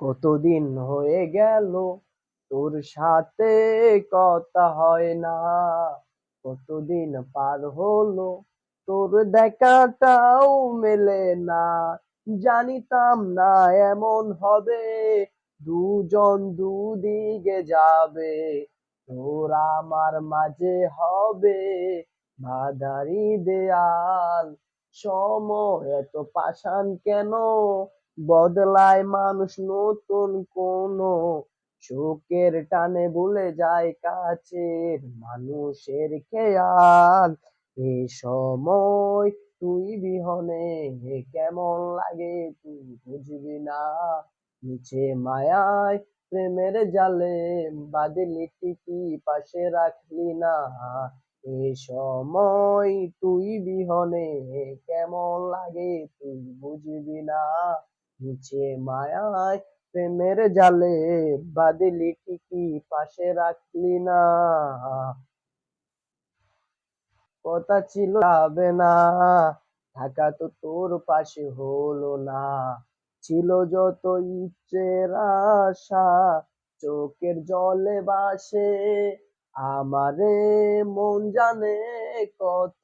কতদিন হয়ে গেল? তোর সাথে কথা হয় না। কতদিন পার হলো? তোর দেখাটাও মেলে না। জানিতাম না এমন হবে। দুজন দুদিকে যাবে। তোর আমার মাঝে হবে। বাধারি দেয়াল সময় এত পাষাণ কেন? বদলায় মানুষ নতুন কোন। শোকের টানে ভুলে যায় কাছের মানুষের খেয়াল। এ সময় তুই বিহনে কেমন লাগে তুই বুঝবি না। নিচে মায়ায় প্রেমের জালে বাদলি টিকি পাশে রাখলি না। এ সময় তুই বিহনে কেমন লাগে তুই বুঝবি না। নিচে মায়ায় প্রেমের জালে বাদলি টিকি পাশে রাখলি না। কথা ছিল যাবে না থাকা তো তোর পাশে হলো না। ছিল যত ইচ্ছের আশা, চোখের জলে বাসে আমারে মন জানে কত